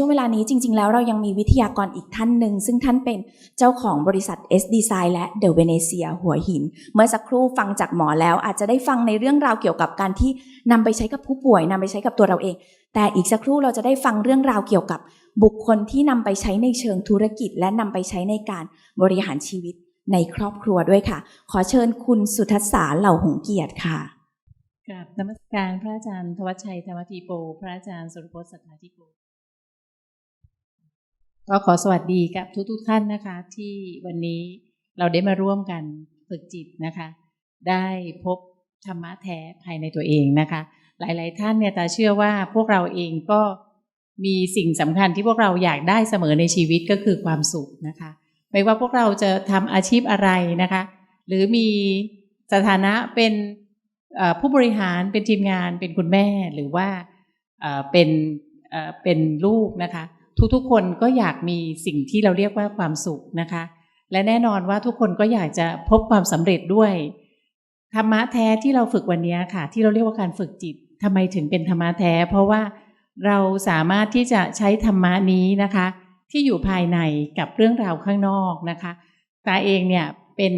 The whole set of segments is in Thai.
ช่วงเวลานี้จริง ๆ แล้วเรายังมีวิทยากรอีกท่านหนึ่ง ซึ่งท่านเป็นเจ้าของบริษัท S Design และ The Venezia หัวหิน เมื่อสักครู่ฟังจากหมอแล้ว อาจจะได้ฟังในเรื่องราวเกี่ยวกับการที่นำไปใช้กับผู้ป่วยนำไปใช้กับตัวเราเอง แต่อีกสักครู่เราจะได้ฟังเรื่องราวเกี่ยวกับบุคคลที่นำไปใช้ในเชิงธุรกิจ และนำไปใช้ในการบริหารชีวิตในครอบครัวด้วยค่ะ ขอเชิญคุณสุทัศสาเหล่าหงเกียรติค่ะกราบนมัสการพระอาจารย์ทวัชชัยธรรมทีโป พระอาจารย์สุรพจน์สัทธาธิโก ก็ขอสวัสดีกับทุกๆท่านนะคะ ที่วันนี้เราได้มาร่วมกันฝึกจิตนะคะ ได้พบธรรมะแท้ภายในตัวเองนะคะ หลายๆท่านเนี่ยตาเชื่อว่าพวกเราเองก็มีสิ่งสำคัญที่พวกเราอยากได้เสมอในชีวิตก็คือความสุขนะคะ ไม่ว่าพวกเราจะทำอาชีพอะไรนะคะ หรือมีสถานะเป็นผู้บริหารเป็นทีมงานเป็นคุณแม่หรือว่าเป็นเป็นลูกนะคะ ทุกๆ คนก็อยากมีสิ่งที่เราเรียกว่าความสุขนะคะ และแน่นอนว่าทุกคนก็อยากจะพบความสำเร็จด้วยธรรมะแท้ที่เราฝึกวันนี้ค่ะ ที่เราเรียกว่าการฝึกจิตทำไมถึงเป็นธรรมะแท้ เพราะว่าเราสามารถที่จะใช้ธรรมะนี้นะคะ ที่อยู่ภายในกับเรื่องราวข้างนอกนะคะตาเองเนี่ยเป็น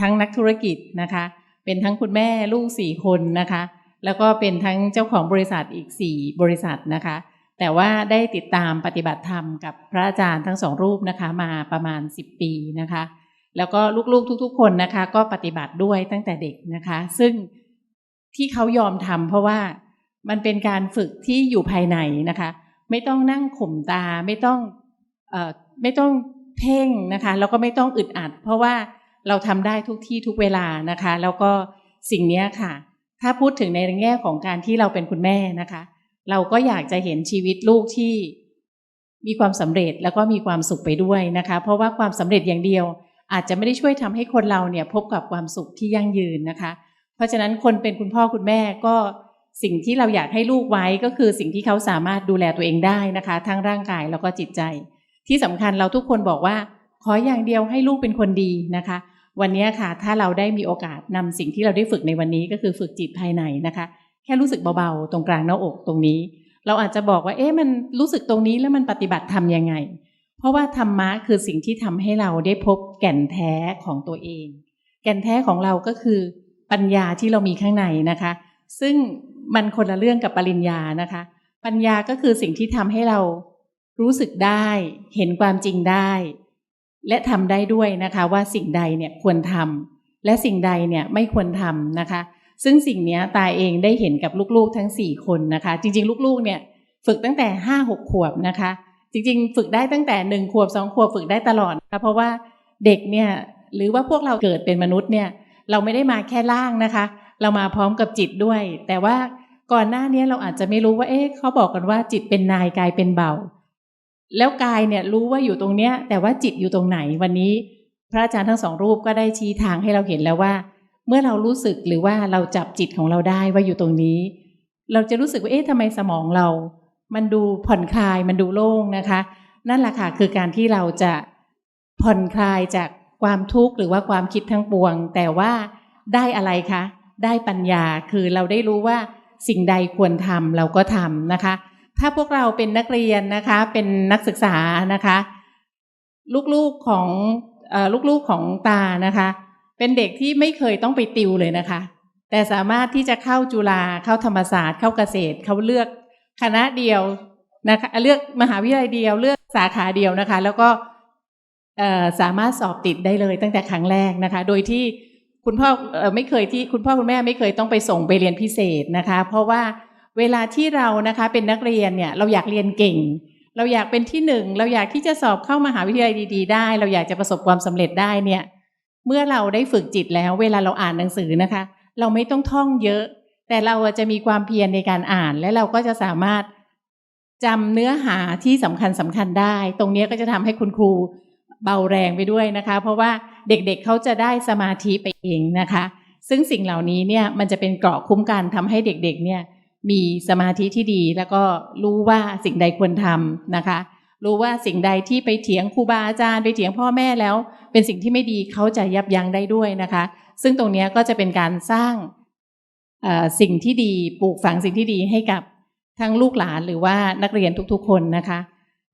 ทั้งนักธุรกิจนะคะ เป็นทั้งคุณแม่ลูกสี่คนนะคะ แล้วก็เป็นทั้งเจ้าของบริษัทอีกสี่บริษัทนะคะ แต่ว่าได้ติดตามปฏิบัติธรรมกับพระอาจารย์ทั้งสองรูปนะคะ มาประมาณ10ปีนะคะ แล้วก็ลูกๆทุก ๆ คนนะคะ ก็ปฏิบัติด้วยตั้งแต่เด็กนะคะ ซึ่งที่เขายอมทำเพราะว่ามันเป็นการฝึกที่อยู่ภายในนะคะ ไม่ต้องนั่งข่มตาไม่ต้องเอ่อไม่ต้องเพ่งนะคะแล้วก็ไม่ต้องอึดอัด เพราะว่าเราทำได้ทุกที่ทุกเวลานะคะ แล้วก็สิ่งนี้ค่ะ ถ้าพูดถึงในแง่ของการที่เราเป็นคุณแม่นะคะ เราก็อยากจะเห็นชีวิตลูกที่มีความสำเร็จแล้วก็มีความสุขไปด้วยนะคะ เพราะว่าความสำเร็จอย่างเดียว อาจจะไม่ได้ช่วยทำให้คนเราเนี่ยพบกับความสุขที่ยั่งยืนนะคะ เพราะฉะนั้นคนเป็นคุณพ่อคุณแม่ก็สิ่งที่เราอยากให้ลูกไว้ก็คือสิ่งที่เขาสามารถดูแลตัวเองได้นะคะ ทั้งร่างกายแล้วก็จิตใจ ที่สำคัญเราทุกคนบอกว่า ขออย่างเดียวให้ลูกเป็นคนดีนะคะ วันนี้ค่ะถ้าเราได้มีโอกาสนำสิ่งที่เราได้ฝึกในวันนี้ก็คือฝึกจิตภายในนะคะ แค่รู้สึกเบาๆ ตรงกลางหน้าอกตรงนี้ เราอาจจะบอกว่า เอ๊ะมันรู้สึกตรงนี้แล้วมันปฏิบัติทำยังไง เพราะว่าธรรมะคือสิ่งที่ทำให้เราได้พบแก่นแท้ของตัวเอง แก่นแท้ของเราก็คือปัญญาที่เรามีข้างในนะคะ ซึ่งมันคนละเรื่องกับปริญญานะคะ ปัญญาก็คือสิ่งที่ทำให้เรารู้สึกได้ เห็นความจริงได้ และทำได้ด้วยนะคะ ว่าสิ่งใดเนี่ยควรทำและสิ่งใดเนี่ยไม่ควรทำนะคะ ซึ่งสิ่งนี้ตาเองได้เห็นกับลูกๆทั้งสี่คนนะคะ จริง ๆ ลูกๆเนี่ยฝึกตั้งแต่ห้าหกขวบนะคะ จริง ๆ ฝึกได้ตั้งแต่หนึ่งขวบสองขวบฝึกได้ตลอดนะเพราะว่าเด็กเนี่ยหรือว่าพวกเราเกิดเป็นมนุษย์เนี่ยเราไม่ได้มาแค่ร่างนะคะ เรามาพร้อมกับจิตด้วย แต่ว่าก่อนหน้านี้เราอาจจะไม่รู้ว่าเอ๊ะเขาบอกกันว่าจิตเป็นนายกายเป็นเบาแล้วกายเนี่ยรู้ว่าอยู่ตรงเนี้ย แต่ว่าจิตอยู่ตรงไหนวันนี้ พระอาจารย์ทั้งสองรูปก็ได้ชี้ทางให้เราเห็นแล้วว่า เมื่อเรารู้สึกหรือว่าเราจับจิตของเราได้ว่าอยู่ตรงนี้ เราจะรู้สึกว่าเอ๊ะทำไมสมองเรา มันดูผ่อนคลายมันดูโล่งนะคะ นั่นแหละค่ะคือการที่เราจะผ่อนคลายจากความทุกข์หรือว่าความคิดทั้งปวง แต่ว่าได้อะไรคะ ได้ปัญญาคือเราได้รู้ว่าสิ่งใดควรทำเราก็ทำนะคะ ถ้าพวกเราเป็นนักเรียนนะคะ เป็นนักศึกษานะคะ ลูกๆของลูกๆของตานะคะ เป็นเด็กที่ไม่เคยต้องไปติวเลยนะคะ แต่สามารถที่จะเข้าจุฬาเข้าธรรมศาสตร์เข้าเกษตรเขาเลือกคณะเดียวนะคะเลือกมหาวิทยาลัยเดียวเลือกสาขาเดียวนะคะ แล้วก็สามารถสอบติดได้เลยตั้งแต่ครั้งแรกนะคะ โดยที่คุณพ่อเอ่อไม่เคยที่คุณพ่อคุณแม่ไม่เคยต้องไปส่งไปเรียนพิเศษนะคะ เพราะว่าเวลาที่เรานะคะเป็นนักเรียนเนี่ยเราอยากเรียนเก่ง เราอยากเป็นที่หนึ่งเราอยากที่จะสอบเข้ามหาวิทยาลัยดี ๆ ได้ เราอยากจะประสบความสำเร็จได้เนี่ย เมื่อเราได้ฝึกจิตแล้ว เวลาเราอ่านหนังสือนะคะ เราไม่ต้องท่องเยอะ แต่เราจะมีความเพียรในการอ่าน และเราก็จะสามารถจำเนื้อหาที่สำคัญสำคัญได้ ตรงนี้ก็จะทำให้คุณครูเบาแรงไปด้วยนะคะ เพราะว่าเด็กๆเเขาจะได้สมาธิไปเองนะคะ ซึ่งสิ่งเหล่านี้เนี่ยมันจะเป็นเกราะคุ้มกันทำให้เด็กๆ เนี่ยมีสมาธิที่ดีแล้วก็รู้ว่าสิ่งใดควรทำนะคะ รู้ว่าสิ่งใดที่ไปเถียงครูบาอาจารย์ไปเถียงพ่อแม่แล้ว เป็นสิ่งที่ไม่ดีเขาจะยับยั้งได้ด้วยนะคะ ซึ่งตรงนี้ก็จะเป็นการสร้างสิ่งที่ดีปลูกฝังสิ่งที่ดีให้กับทั้งลูกหลานหรือว่านักเรียนทุกๆ คนนะคะ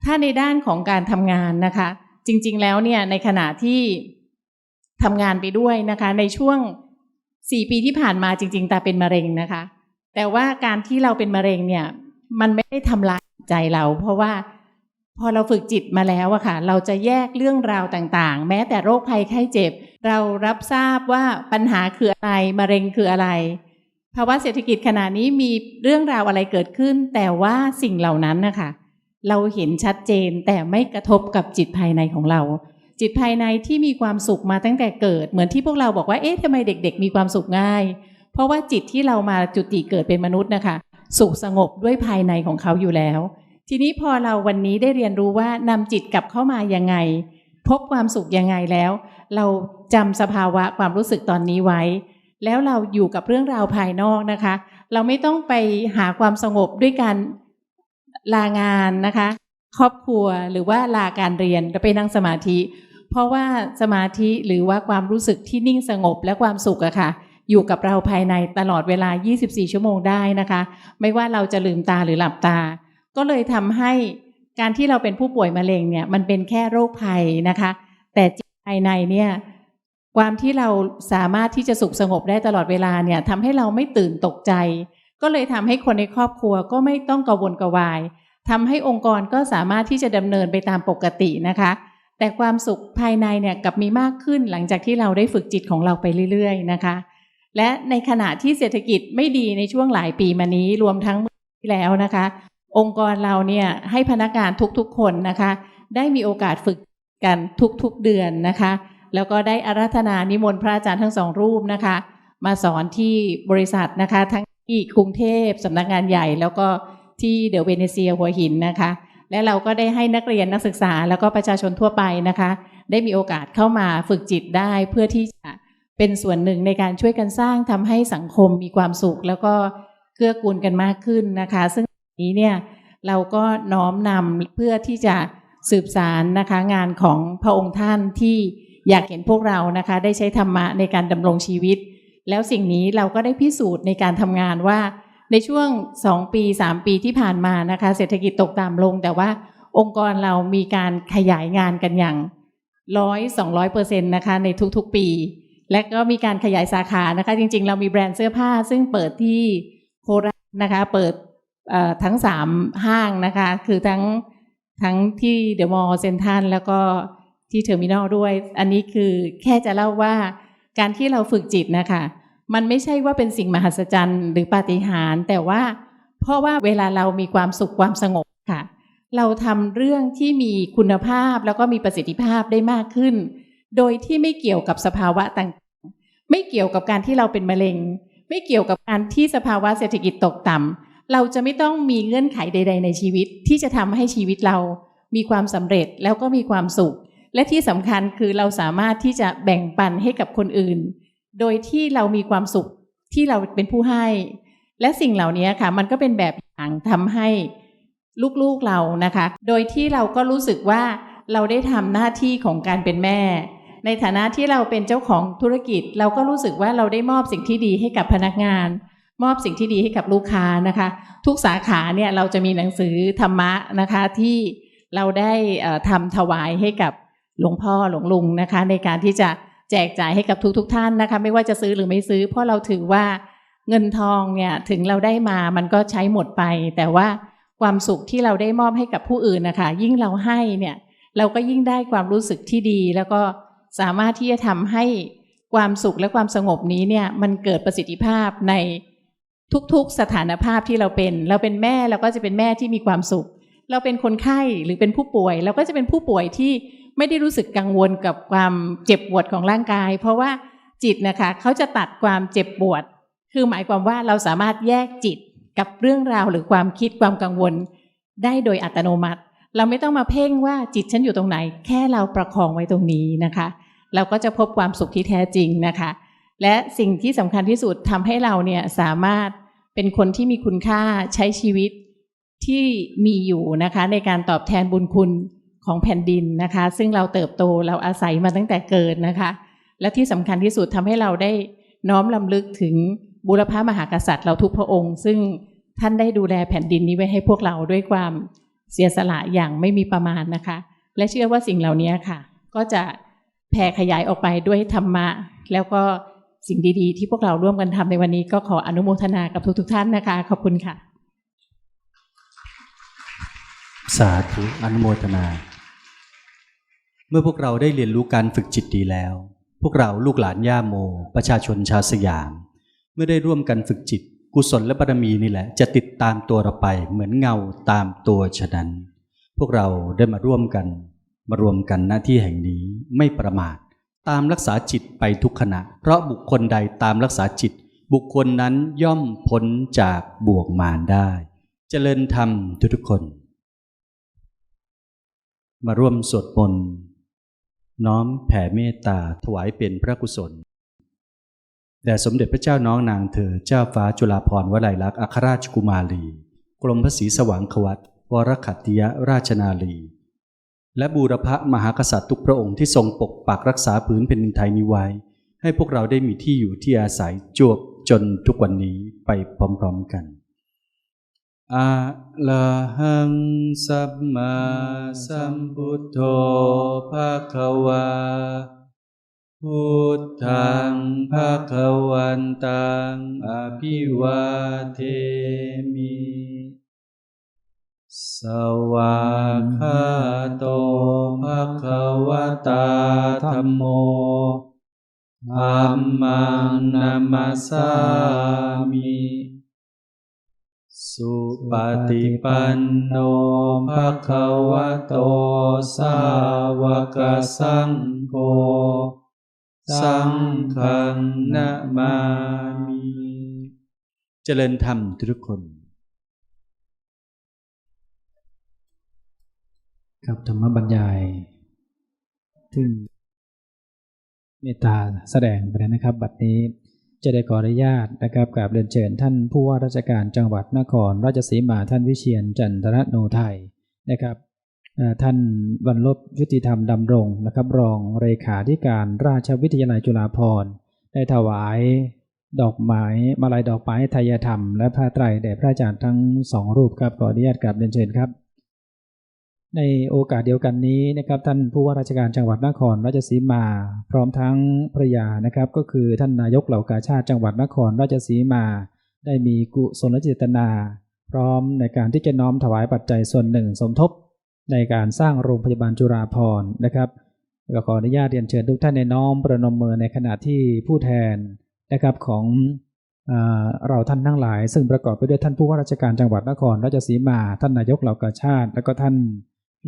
ถ้าในด้านของการทำงานนะคะ จริงๆแล้วเนี่ยในขณะที่ทำงานไปด้วยนะคะ ในช่วงสี่ปีที่ผ่านมาจริง ๆ ตาเป็นมะเร็งนะคะ แต่ว่าการที่เราเป็นมะเร็งเนี่ย มันไม่ได้ทำลายใจเรา เพราะว่า พอเราฝึกจิตมาแล้วอะค่ะ เราจะแยกเรื่องราวต่างๆ แม้แต่โรคภัยไข้เจ็บ เรารับทราบว่าปัญหาคืออะไรมะเร็งคืออะไรภาวะเศรษฐกิจขณะนี้มีเรื่องราวอะไรเกิดขึ้น แต่ว่าสิ่งเหล่านั้นนะคะเราเห็นชัดเจนแต่ไม่กระทบกับจิตภายในของเรา จิตภายในที่มีความสุขมาตั้งแต่เกิด เหมือนที่พวกเราบอกว่าเอ๊ะทำไมเด็ก ๆ มีความสุขง่าย เพราะว่าจิตที่เรามาจุติเกิดเป็นมนุษย์นะคะ สุขสงบด้วยภายในของเขาอยู่แล้ว ทีนี้พอเราวันนี้ได้เรียนรู้ว่านำจิตกลับเข้ามายังไง พบความสุขยังไงแล้ว เราจำสภาวะความรู้สึกตอนนี้ไว้ แล้วเราอยู่กับเรื่องราวภายนอกนะคะ เราไม่ต้องไปหาความสงบด้วยการลางานนะคะ ครอบครัวหรือว่าลาการเรียนแล้วไปนั่งสมาธิ เพราะว่าสมาธิหรือว่าความรู้สึกที่นิ่งสงบและความสุขอะค่ะอยู่กับเราภายในตลอดเวลา 24 ชั่วโมงได้นะคะ ไม่ว่าเราจะลืมตาหรือหลับตา ก็เลยทำให้การที่เราเป็นผู้ป่วยมะเร็งเนี่ย มันเป็นแค่โรคภัยนะคะ แต่จิตภายในเนี่ย ความที่เราสามารถที่จะสุขสงบได้ตลอดเวลาเนี่ยทำให้เราไม่ตื่นตกใจ ก็เลยทำให้คนในครอบครัวก็ไม่ต้องกังวลกระวายทำให้องค์กรก็สามารถที่จะดำเนินไปตามปกตินะคะ แต่ความสุขภายในเนี่ยกับมีมากขึ้นหลังจากที่เราได้ฝึกจิตของเราไปเรื่อย ๆ นะคะ และในขณะที่เศรษฐกิจไม่ดีในช่วงหลายปีมานี้รวมทั้งเมื่อที่แล้วนะคะ องค์กรเราเนี่ยให้พนักงานทุกๆคนนะคะ ได้มีโอกาสฝึกกันทุกๆเดือนนะคะ แล้วก็ได้อาราธนานิมนต์พระอาจารย์ทั้งสองรูปนะคะ มาสอนที่บริษัทนะคะ ทั้งที่กรุงเทพสำนักงานใหญ่ แล้วก็ที่เดอะเวเนเซียหัวหินนะคะ และเราก็ได้ให้นักเรียนนักศึกษา แล้วก็ประชาชนทั่วไปนะคะ ได้มีโอกาสเข้ามาฝึกจิตได้เพื่อที่จะเป็นส่วนหนึ่งในการช่วยกันสร้างทำให้สังคมมีความสุข แล้วก็เกื้อกูลกันมากขึ้นนะคะ ซึ่ง นี้เนี่ยเราก็น้อมนำเพื่อที่จะสืบสารนะคะงานของพระองค์ท่านที่อยากเห็นพวกเรานะคะได้ใช้ธรรมะในการดำรงชีวิต แล้วสิ่งนี้เราก็ได้พิสูจน์ในการทำงานว่า ในช่วง 2 ปี 3 ปีที่ผ่านมานะคะเศรษฐกิจตกต่ำลง แต่ว่าองค์กรเรามีการขยายงานกันอย่างร้อยสองร้อยเปอร์เซ็นต์นะคะในทุกๆปี และก็มีการขยายสาขานะคะ จริงๆ เรามีแบรนด์เสื้อผ้าซึ่งเปิดที่โคราชนะคะเปิด ทั้งสามห้างนะคะ คือทั้งทั้งที่เดอะมอลล์เซ็นทันแล้วก็ที่เทอร์มินอลด้วย อันนี้คือแค่จะเล่าว่าการที่เราฝึกจิตนะคะ มันไม่ใช่ว่าเป็นสิ่งมหัศจรรย์หรือปาฏิหาริย์แต่ว่าเพราะว่าเวลาเรามีความสุขความสงบค่ะ เราทำเรื่องที่มีคุณภาพแล้วก็มีประสิทธิภาพได้มากขึ้น โดยที่ไม่เกี่ยวกับสภาวะต่างๆ ไม่เกี่ยวกับการที่เราเป็นมะเร็ง ไม่เกี่ยวกับการที่สภาวะเศรษฐกิจตกต่ำ เราจะไม่ต้องมีเงื่อนไขใด ๆ ในชีวิตที่จะทำให้ชีวิตเรามีความสำเร็จแล้วก็มีความสุข และที่สำคัญคือเราสามารถที่จะแบ่งปันให้กับคนอื่น โดยที่เรามีความสุขที่เราเป็นผู้ให้ และสิ่งเหล่านี้ค่ะ มันก็เป็นแบบอย่างทำให้ลูกๆเรานะคะ โดยที่เราก็รู้สึกว่าเราได้ทำหน้าที่ของการเป็นแม่ ในฐานะที่เราเป็นเจ้าของธุรกิจ เราก็รู้สึกว่าเราได้มอบสิ่งที่ดีให้กับพนักงาน มอบสิ่งที่ดีให้กับลูกค้านะคะ ทุกสาขาเนี่ยเราจะมีหนังสือธรรมะนะคะที่เราได้ทำถวายให้กับหลวงพ่อหลวงลุงนะคะ ในการที่จะแจกจ่ายให้กับทุกๆทท่านนะคะ ไม่ว่าจะซื้อหรือไม่ซื้อ เพราะเราถือว่าเงินทองเนี่ยถึงเราได้มามันก็ใช้หมดไป แต่ว่าความสุขที่เราได้มอบให้กับผู้อื่นนะคะ ยิ่งเราให้เนี่ยเราก็ยิ่งได้ความรู้สึกที่ดี แล้วก็สามารถที่จะทำให้ความสุขและความสงบนี้เนี่ยมันเกิดประสิทธิภาพใน ทุกๆ สถานภาพที่เราเป็น เราเป็นแม่เราก็จะเป็นแม่ที่มีความสุข เราเป็นคนไข้หรือเป็นผู้ป่วย เราก็จะเป็นผู้ป่วยที่ไม่ได้รู้สึกกังวลกับความเจ็บปวดของร่างกาย เพราะว่าจิตนะคะเขาจะตัดความเจ็บปวด คือหมายความว่าเราสามารถแยกจิตกับเรื่องราวหรือความคิดความกังวล ได้โดยอัตโนมัติ เราไม่ต้องมาเพ่งว่าจิตฉันอยู่ตรงไหน แค่เราประคองไว้ตรงนี้นะคะ เราก็จะพบความสุขที่แท้จริงนะคะ และสิ่งที่สำคัญที่สุดทำให้เราเนี่ยสามารถเป็นคนที่มีคุณค่าใช้ชีวิตที่มีอยู่นะคะ ในการตอบแทนบุญคุณของแผ่นดินนะคะ ซึ่งเราเติบโตเราอาศัยมาตั้งแต่เกิดนะคะ และที่สำคัญที่สุดทำให้เราได้น้อมลำลึกถึงบุรพามหากษัตริย์เราทุกพระองค์ ซึ่งท่านได้ดูแลแผ่นดินนี้ไว้ให้พวกเราด้วยความเสียสละอย่างไม่มีประมาณนะคะ และเชื่อว่าสิ่งเหล่านี้ค่ะ ก็จะแผ่ขยายออกไปด้วยธรรมะ แล้วก็ สิ่งดีๆ ที่พวกเราร่วมกันทำในวันนี้ก็ขออนุโมทนากับทุก ๆ ท่านนะคะ ขอบคุณค่ะ สาธุอนุโมทนา เมื่อพวกเราได้เรียนรู้การฝึกจิตดีแล้ว พวกเราลูกหลานย่าโม ประชาชนชาวสยาม เมื่อได้ร่วมกันฝึกจิต กุศลและบารมีนี่แหละ จะติดตามตัวเราไปเหมือนเงาตามตัวฉะนั้น พวกเราได้มาร่วมกัน มารวมกันหน้าที่แห่งนี้ไม่ประมาท ตามรักษาจิตไปทุกขณะ เพราะบุคคลใดตามรักษาจิต บุคคลนั้นย่อมพ้นจากบ่วงมารได้ เจริญธรรมทุกๆคน มาร่วมสวดมนต์น้อมแผ่เมตตาถวายเป็นพระกุศลแด่สมเด็จพระเจ้าน้องนางเธอเจ้าฟ้าจุฬาภรณ์วลัยลักษณ์อัครราชกุมารี กรมพระศรีสว่างควัตวรขัตติยราชนาลี และบูรพมหากษัตริย์ทุกพระองค์ที่ทรงปกปักรักษาพื้นแผ่นดินไทยนี้ไว้ ให้พวกเราได้มีที่อยู่ที่อาศัยจวบจนทุกวันนี้ไปพร้อมๆกันอะระหังสัมมาสัมพุทโธภะคะวาพุทธังภะคะวันตังอภิวาเทมิ สวากขาโตภะคะวะตาธัมโมธัมมังนัมมัสสามิสุปฏิปันโนภะคะวะโตสาวกสังโฆสังฆนะมามิ เจริญธรรมทุกคน ครับธรรมบรรยาย ซึ่งเมตตาแสดงไปแล้วนะครับ บัดนี้จะได้ขออนุญาตนะครับกับเรียนเชิญท่านผู้ว่าราชการจังหวัดนคร ราชสีมาท่านวิเชียนจันทรโนไทยนะครับท่านบรรลบยุติธรรมดำรงนะครับ รองเลขาธิการราชวิทยาลัยจุฬาภรณ์ได้ถวายดอกไม้มาลัยดอกไม้ไทยธรรม และผ้าไตรแด่พระอาจารย์ทั้งสองรูปครับขออนุญาตกับเรียนเชิญครับ ในโอกาสเดียวกันนี้นะครับท่านผู้ว่าราชการจังหวัดนครราชสีมา พร้อมทั้งภรยานะครับ ก็คือท่านนายกเหล่ากาชาติจังหวัดนครราชสีมา ได้มีกุศลเจตนา พร้อมในการที่จะน้อมถวายปัจจัยส่วนหนึ่งสมทบ ในการสร้างโรงพยาบาลจุฬาภรณ์นะครับก็ขออนุญาตเรียนเชิญทุกท่านในน้อมประนมมือในขณะที่ผู้แทนนะครับของเอ่อเราท่านทั้งหลาย ซึ่งประกอบไปด้วยท่านผู้ว่าราชการจังหวัดนครราชสีมา ท่านนายกเหล่ากาชาติ และก็ท่าน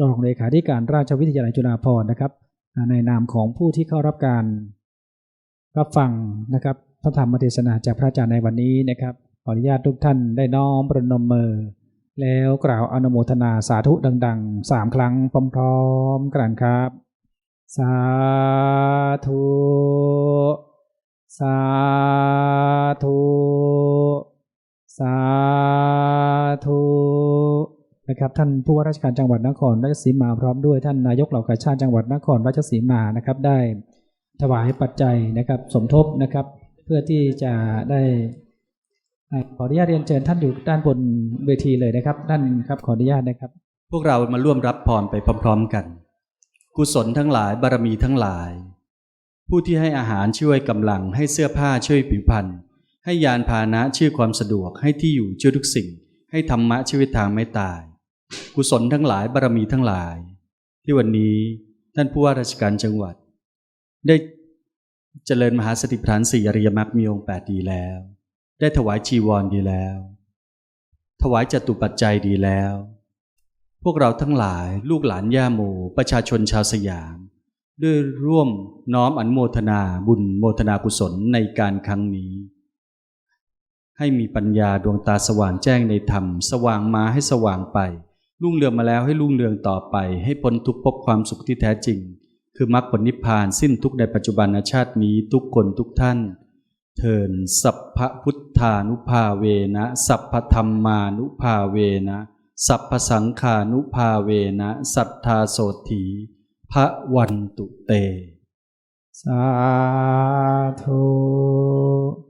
รองเลขาธิการราชวิทยาลัยจุฬาภรณ์นะครับ ในนามของผู้ที่เข้ารับการรับฟังนะครับพระธรรมเทศนาจากพระอาจารย์ในวันนี้นะครับขออนุญาตทุกท่านได้น้อมประนมมือแล้วกล่าวอนุโมทนาสาธุดังๆสามครั้งพร้อมๆกันครับ สาธุ สาธุ สาธุ นะครับท่านผู้ว่าราชการจังหวัดนครราชสีมาพร้อมด้วยท่านนายกเหล่ากาชาติจังหวัดนครราชสีมานะครับได้ถวายปัจจัยนะครับสมทบนะครับ เพื่อที่จะได้ขออนุญาตเรียนเชิญท่านอยู่ด้านบนเวทีเลยนะครับ ท่านครับขออนุญาตนะครับ พวกเรามาร่วมรับพรไปพร้อม ๆ กัน กุศลทั้งหลายบารมีทั้งหลาย ผู้ที่ให้อาหารช่วยกำลังให้เสื้อผ้าช่วยผิวพรรณให้ยานพาหนะช่วยความสะดวกให้ที่อยู่ช่วยทุกสิ่ง ให้ธรรมะชีวิตทางไม่ตาย กุศลทั้งหลายบารมีทั้งหลาย ที่วันนี้ท่านผู้ว่าราชการจังหวัด ได้เจริญมหาสติปัฏฐานสี่อริยมรรคมีองค์แปดดีแล้ว ได้ถวายจีวรดีแล้ว ถวายจตุปัจจัยดีแล้ว พวกเราทั้งหลายลูกหลานย่าโมประชาชนชาวสยาม ด้วยร่วมน้อมอนโมทนาบุญโมทนากุศลในการครั้งนี้ ให้มีปัญญาดวงตาสว่างแจ้งในธรรม สว่างมาให้สว่างไป รุ่งเรืองมาแล้วให้รุ่งเรืองต่อไป ให้พ้นทุกพบความสุขที่แท้จริง คือมรรคผลนิพพานสิ้นทุกในปัจจุบันชาตินี้ทุกคนทุกท่าน เทินสัพพพุทธานุภาเวนะ สัพพธรรมานุภาเวนะ สัพพสังขานุภาเวนะ สัทธาโสถีพระวันตุเต สาธุ